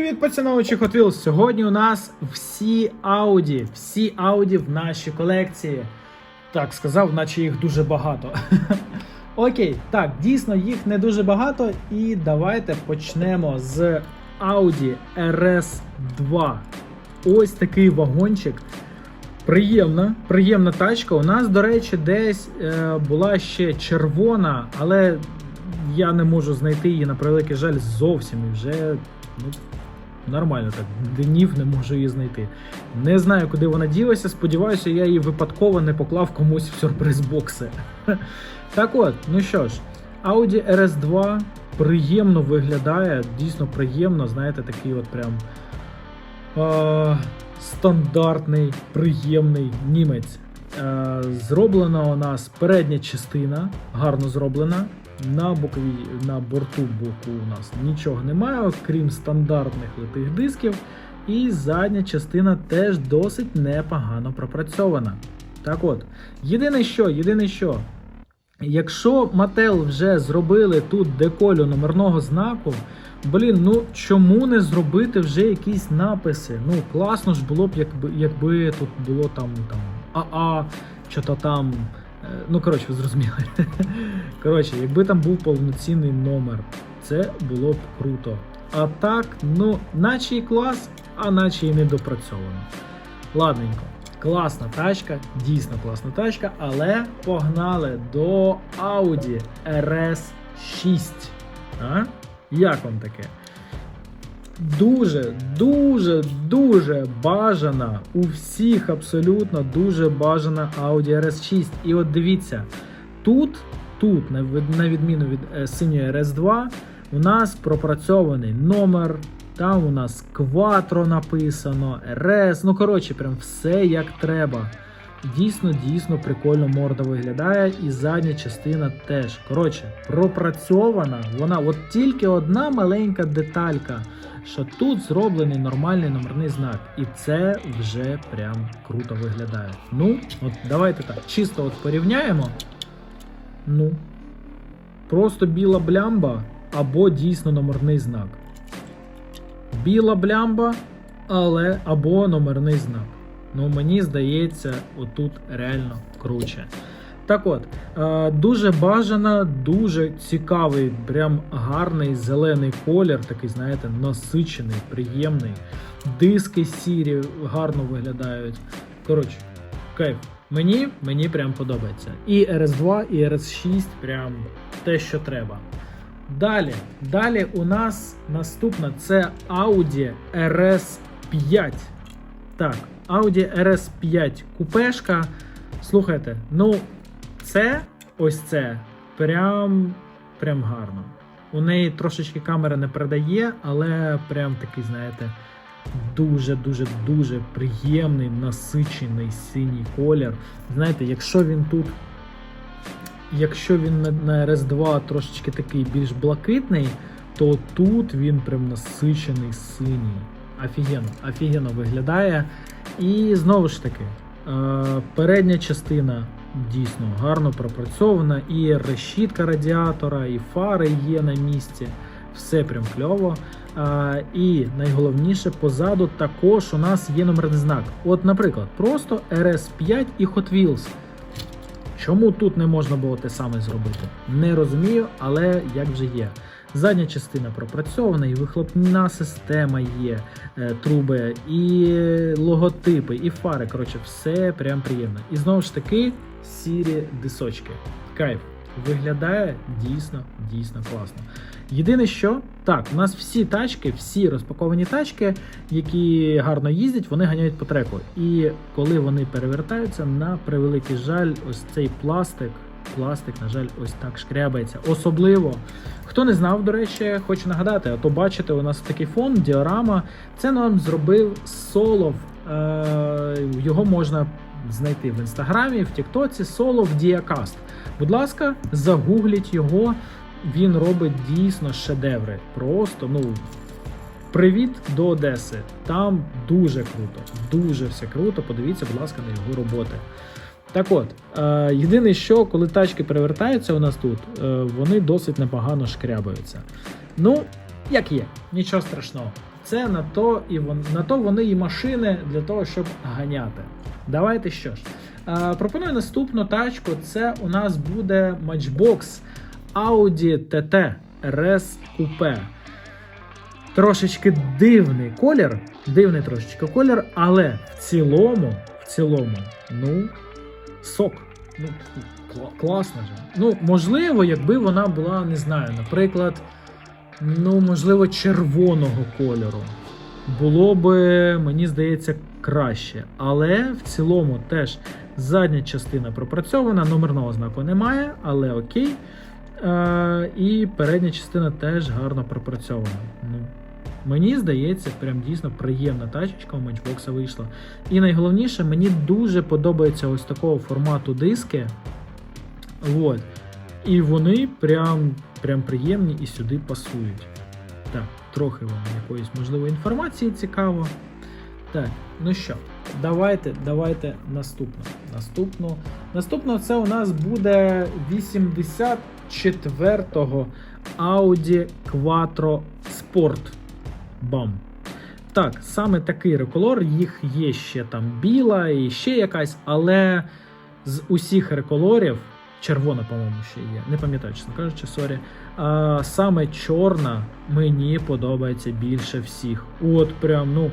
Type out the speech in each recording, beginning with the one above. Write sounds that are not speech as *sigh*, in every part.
Привіт, пацановичі Hot Wheels! Сьогодні у нас всі Audi, всі Audi в нашій колекції. Так, сказав, наче їх дуже багато. *laughs* Окей, так, дійсно їх не дуже багато. І давайте почнемо з Audi RS2. Ось такий вагончик. Приємна, приємна тачка. У нас, до речі, десь е, була ще червона, але я не можу знайти її на превеликий жаль зовсім. І вже ну, нормально так. Днів не можу її знайти. Не знаю, куди вона ділася. Сподіваюся, я її випадково не поклав комусь в сюрприз бокси. *laughs* Так от, ну що ж, Audi RS2 приємно виглядає, дійсно приємно, знаєте, такий от прям. Е, стандартний, приємний німець. Е, зроблена у нас передня частина, гарно зроблена. На боковій, на борту боку у нас нічого немає, окрім стандартних литих дисків. І задня частина теж досить непогано пропрацьована. Так от, єдине що, єдине що, Якщо Mattel вже зробили тут деколю номерного знаку, блін, ну чому не зробити вже якісь написи? Ну, класно ж було б, якби, якби тут було там там АА, що то там. Ну, коротше, ви зрозуміли. *laughs* Коротше, якби там був повноцінний номер, це було б круто. А так, ну, наче і клас, а наче і не допрацьовано. Ладненько. Класна тачка, дійсно класна тачка, але погнали до Audi RS6. А? Як вам таке? Дуже, дуже, дуже бажана у всіх абсолютно дуже бажана Audi RS6. І от дивіться, тут, тут, на відміну від е, синьої RS2, у нас пропрацьований номер. Там у нас Quattro написано, RS, ну коротше, прям все як треба. Дійсно, дійсно прикольно морда виглядає, і задня частина теж. Коротше, пропрацьована. Вона от тільки одна маленька деталька, що тут зроблений нормальний номерний знак. І це вже прям круто виглядає. Ну, от давайте так, чисто от порівняємо. Ну, просто біла блямба або дійсно номерний знак. Біла блямба, але або номерний знак. Ну, мені здається, отут реально круче. Так от, е, дуже бажана, дуже цікавий, прям гарний зелений колір, такий, знаєте, насичений, приємний. Диски сірі гарно виглядають. Коротше, кайф. Мені, мені прям подобається. І RS2, і RS6 прям те, що треба. Далі, далі у нас наступна це Audi RS5. Так, Audi RS5 купешка. Слухайте, ну, це ось це прям, прям гарно. У неї трошечки камера не передає, але прям такий, знаєте, дуже-дуже дуже приємний, насичений синій колір. Знаєте, якщо він тут Якщо він на, на RS2 трошечки такий більш блакитний, то тут він прям насичений синій. Офігенно, офігенно виглядає. І знову ж таки, е, передня частина дійсно гарно пропрацьована, і решітка радіатора, і фари є на місці. Все прям кльово. Е, і найголовніше, позаду також у нас є номерний знак. От, наприклад, просто RS5 і Hot Wheels. Чому тут не можна було те саме зробити? Не розумію, але як вже є. Задня частина пропрацьована, і вихлопна система є, е, труби, і логотипи, і фари. Коротше, все прям приємно. І знову ж таки, сірі дисочки. Кайф. Виглядає дійсно, дійсно класно. Єдине, що так, у нас всі тачки, всі розпаковані тачки, які гарно їздять, вони ганяють по треку. І коли вони перевертаються, на превеликий жаль, ось цей пластик. Пластик, на жаль, ось так шкрябається. Особливо, хто не знав, до речі, хочу нагадати, а то бачите, у нас такий фон, діорама. Це нам зробив Солов. Е, його можна знайти в інстаграмі, в Тіктоці. Солов Діакаст. Будь ласка, загугліть його. Він робить дійсно шедеври. Просто, ну. Привіт до Одеси. Там дуже круто, дуже все круто. Подивіться, будь ласка, на його роботи. Так от, е, єдине, що коли тачки перевертаються у нас тут, е, вони досить непогано шкрябаються. Ну, як є, нічого страшного. це на то і вон, на то вони і машини для того, щоб ганяти. Давайте що ж. Е, пропоную наступну тачку. Це у нас буде матчбокс Audi TT RS Coupe. Трошечки дивний колір, дивний трошечки колір, але в цілому, в цілому, ну, сок. Ну, класно же. Ну, можливо, якби вона була, не знаю, наприклад, ну, можливо, червоного кольору. Було би, мені здається, краще. Але в цілому теж задня частина пропрацьована, номерного знаку немає, але окей. Е, і передня частина теж гарно пропрацьована. Ну, мені здається, прям дійсно приємна тачечка у матчбокса вийшла. І найголовніше, мені дуже подобається ось такого формату диски. Вот. І вони прям, прям приємні і сюди пасують. Так, трохи вам якоїсь можливо інформації цікаво. Так, ну що, давайте, давайте наступну. Наступну. Наступно це у нас буде 84-го Audi Quattro Sport Bam. Так, саме такий реколор, їх є ще там біла і ще якась, але з усіх реколорів, червона, по-моєму, ще є, не пам'ятаю, чесно кажучи, сорі. А, саме чорна мені подобається більше всіх. От прям, ну,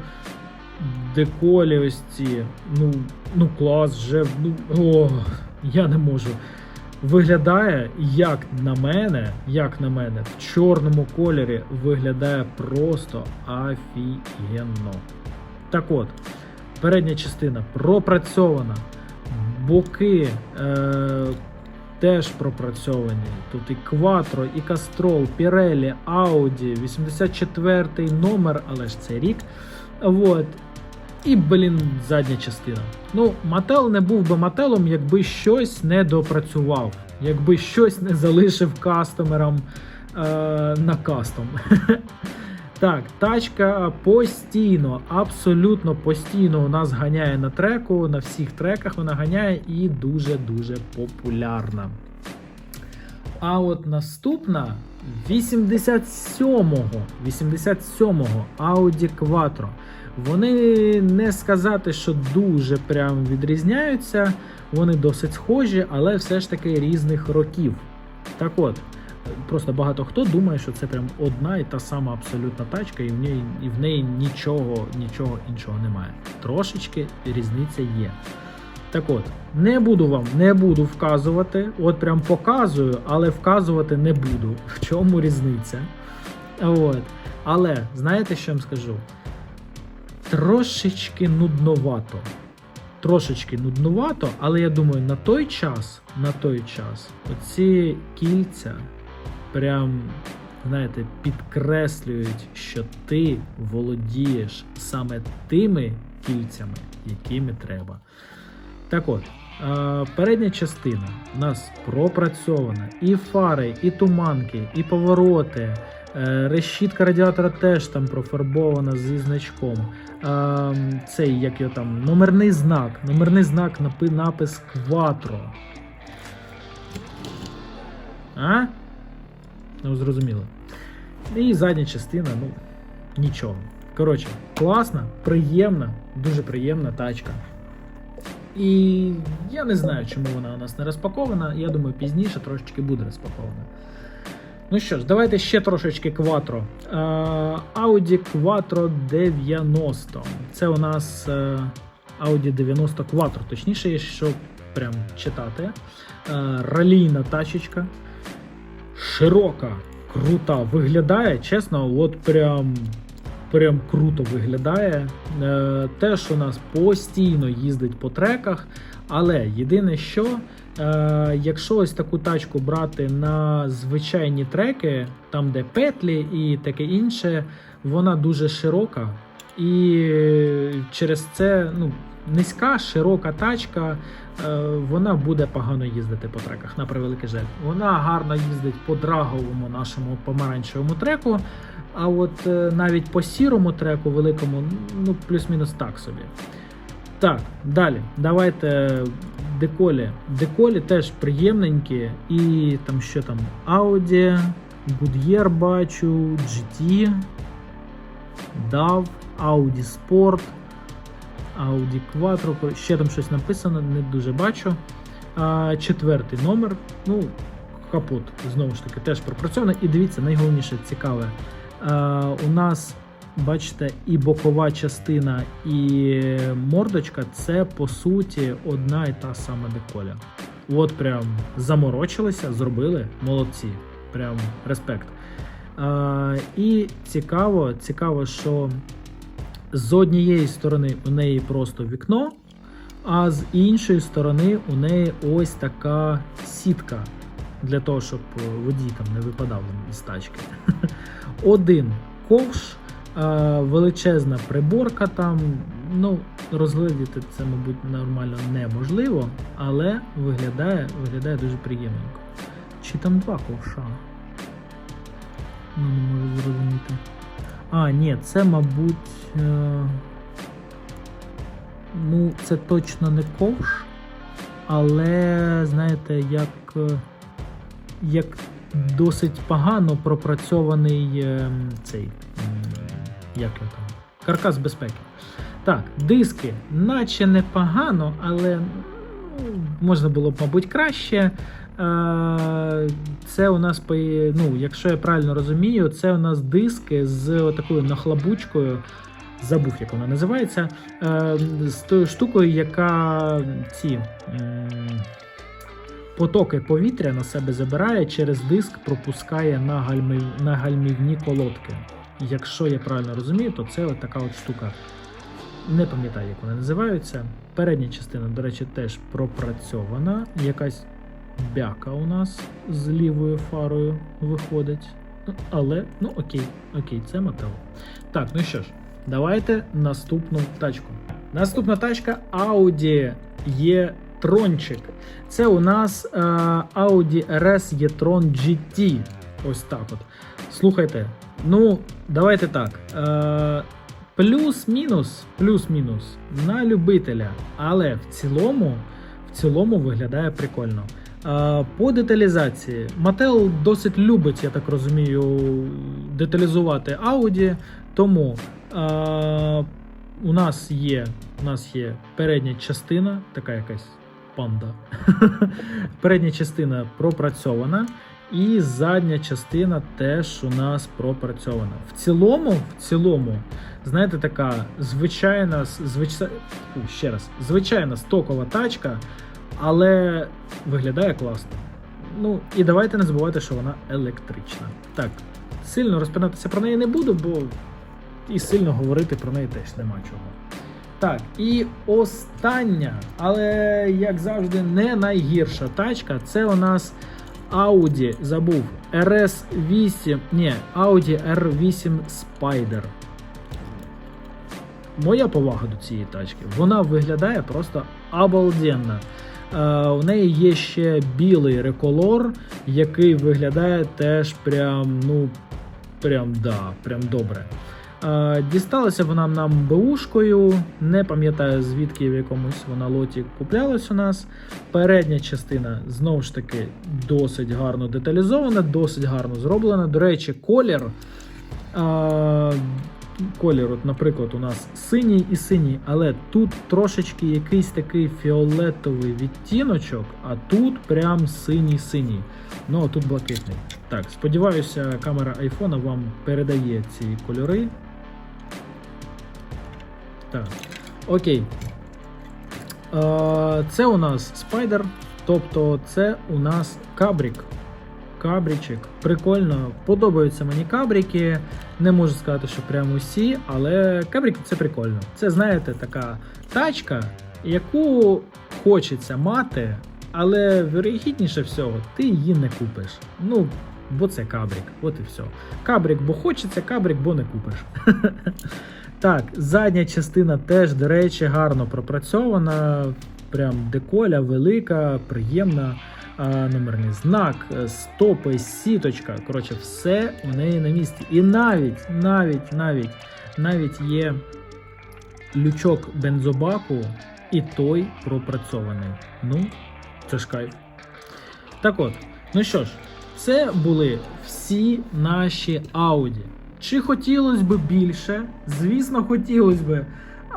деколі ось ці, ну, ну клас, вже, ну, о, я не можу. Виглядає, як на мене, як на мене, в чорному кольорі виглядає просто офігенно. Так от, передня частина пропрацьована, боки е, теж пропрацьовані. Тут і Quattro, і Castrol, Pirelli, Audi, 84 номер, але ж це рік. Вот. І, блін, задня частина. Ну, Мател не був би Мателом, якби щось не допрацював, якби щось не залишив кастомерам е, на кастом. *laughs* Так, тачка постійно, абсолютно постійно у нас ганяє на треку, на всіх треках вона ганяє і дуже-дуже популярна. А от наступна 87-го 87-го Audi Quattro. Вони не сказати, що дуже прям відрізняються, вони досить схожі, але все ж таки різних років. Так от, просто багато хто думає, що це прям одна і та сама абсолютна тачка, і в неї, і в неї нічого, нічого іншого немає. Трошечки різниця є. Так от, не буду вам не буду вказувати, от прям показую, але вказувати не буду. В чому різниця. От. Але знаєте, що я вам скажу? Трошечки нудновато. Трошечки нудновато, але я думаю, на той час, на той час, оці кільця прям, знаєте, підкреслюють, що ти володієш саме тими кільцями, якими треба. Так от, е, передня частина у нас пропрацьована. І фари, і туманки, і повороти. Е, Решітка радіатора теж там профарбована зі значком. Цей як його там, номерний знак. Номерний знак напис Quattro. А? Ну, зрозуміло. І задня частина, ну, нічого. Коротше, класна, приємна, дуже приємна тачка. І я не знаю, чому вона у нас не розпакована. Я думаю, пізніше трошечки буде розпакована. Ну що ж, давайте ще трошечки Quattro. Е, Audi Quattro 90. Це у нас е, Audi 90 Quattro, точніше, якщо прям читати. Е, Ралійна тачечка. Широка, крута виглядає, чесно, от прям. Прям круто виглядає. Е, Теж у нас постійно їздить по треках. Але єдине, що е, якщо ось таку тачку брати на звичайні треки, там де петлі і таке інше, вона дуже широка. І через це ну, низька, широка тачка, е, вона буде погано їздити по треках, на превеликий жаль. Вона гарно їздить по драговому нашому помаранчевому треку. А от е, навіть по сірому треку великому, ну плюс-мінус так собі. Так, далі. Давайте деколі. Деколі теж приємненькі. І там що там? Audi, Goodyear бачу, GT. DAF, Audi Sport, Audi Quattro, ще там щось написано, не дуже бачу. А, четвертий номер. Ну, капот, знову ж таки, теж пропрацьований. І дивіться, найголовніше цікаве. А, у нас, бачите, і бокова частина, і мордочка це по суті одна і та сама деколя. От прям заморочилися, зробили, молодці. Прям респект. А, і цікаво, цікаво, що з однієї сторони у неї просто вікно, а з іншої сторони у неї ось така сітка для того, щоб водій там не випадав із тачки. *laughs* Один ковш, величезна приборка там. Ну, розглядіти це, мабуть, нормально неможливо, але виглядає, виглядає дуже приємненько. Чи там два ковша? Ну, не можу зрозуміти. А, ні, це, мабуть. Е... Ну, це точно не ковш, але, знаєте, як, е, як досить погано пропрацьований е, цей. Як його там? Каркас безпеки. Так, диски, наче непогано, але ну, можна було б, мабуть, краще. Це у нас, ну, якщо я правильно розумію, це у нас диски з такою нахлабучкою. Забув, як вона називається. З тою штукою, яка ці потоки повітря на себе забирає, через диск пропускає на, гальмів, на гальмівні колодки. Якщо я правильно розумію, то це от така от штука. Не пам'ятаю, як вони називаються. Передня частина, до речі, теж пропрацьована. Якась бяка у нас з лівою фарою виходить. Ну, Але, ну окей, окей, це мотив. Так, ну що ж, давайте наступну тачку. Наступна тачка Audi e-tronчик. Це у нас е, Audi RS e-tron GT. Ось так от. Слухайте, ну, давайте так. Е, Плюс-мінус, плюс-мінус на любителя, але в цілому, в цілому виглядає прикольно. А, По деталізації Mattel досить любить, я так розумію, деталізувати Audi, тому а, у нас є у нас є передня частина, така якась панда. *laughs* передня частина пропрацьована. І задня частина теж у нас пропрацьована. В цілому, в цілому, знаєте, така звичайна, звичайна, ще раз, звичайна стокова тачка, але виглядає класно. Ну і давайте не забувати, що вона електрична. Так, сильно розпинатися про неї не буду, бо і сильно говорити про неї теж нема чого. Так, і остання, але як завжди, не найгірша тачка. Це у нас Audi, забув, RS8, ні, Audi R8 Spider. Моя повага до цієї тачки. Вона виглядає просто обалденно. Е, у неї є ще білий реколор, який виглядає теж прям, ну, прям, да, прям добре. Е, Дісталася вона нам беушкою, не пам'ятаю звідки в якомусь вона лоті куплялась у нас. Передня частина знову ж таки досить гарно деталізована, досить гарно зроблена. До речі, колір. Колір, от, наприклад, у нас синій і синій, але тут трошечки якийсь такий фіолетовий відтіночок, а тут прям синій-синій. Ну, а тут блакитний. Так, сподіваюся, камера айфона вам передає ці кольори. Так, окей. Е, Це у нас спайдер, тобто це у нас кабрік. Кабрічик. Прикольно. Подобаються мені кабріки. Не можу сказати, що прямо усі, але кабріки це прикольно. Це, знаєте, така тачка, яку хочеться мати, але вірогідніше всього, ти її не купиш. Ну, бо це кабрік, от і все. Кабрік, бо хочеться, кабрік, бо не купиш. *laughs* Так, задня частина теж, до речі, гарно пропрацьована. Прям деколя велика, приємна. Номерний знак, е, стопи, сіточка. Коротше, все у неї на місці. І навіть, навіть, навіть, навіть є лючок бензобаку, і той пропрацьований. Ну, це ж кайф. Так от, ну що ж, це були всі наші Audi. Чи хотілося б більше? Звісно, хотілося б.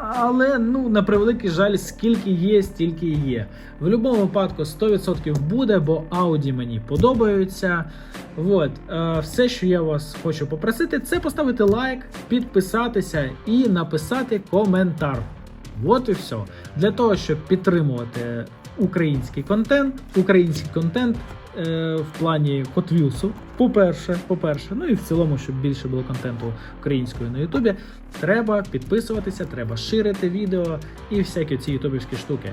Але ну на превеликий жаль, скільки є, стільки є. В будь-якому випадку 100% буде, бо Audi мені подобаються. От, е, все, що я вас хочу попросити, це поставити лайк, підписатися і написати коментар. От і все. Для того, щоб підтримувати український контент, український контент е, в плані Wheels, по-перше, по-перше, ну і в цілому, щоб більше було контенту українською на Ютубі, треба підписуватися, треба ширити відео і всякі ці ютубівські штуки.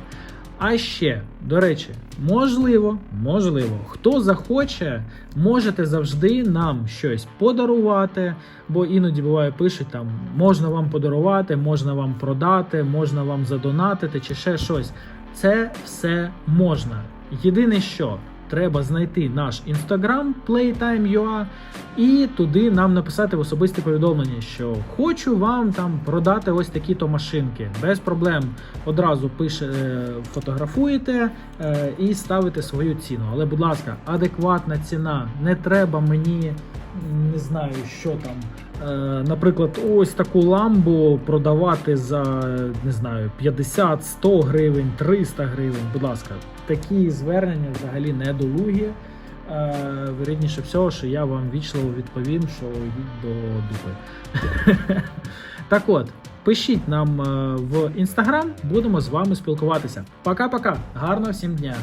А ще, до речі, можливо, можливо, хто захоче, можете завжди нам щось подарувати, бо іноді буває пишуть там, можна вам подарувати, можна вам продати, можна вам задонатити чи ще щось. Це все можна. Єдине, що треба знайти наш інстаграм playtime.ua і туди нам написати в особисте повідомлення, що хочу вам там продати ось такі-то машинки. Без проблем одразу пише, е, фотографуєте е, і ставите свою ціну. Але, будь ласка, адекватна ціна. Не треба мені не знаю, що там. Е, Наприклад, ось таку ламбу продавати за не знаю 50, 100 гривень, 300 гривень. Будь ласка, такі звернення взагалі недолугі. Е, Вірідніше всього, що я вам вічливо відповім, що йдіть до дупи. *laughs* так от, пишіть нам е, в інстаграм, будемо з вами спілкуватися. Пока-пока, гарного всім дня!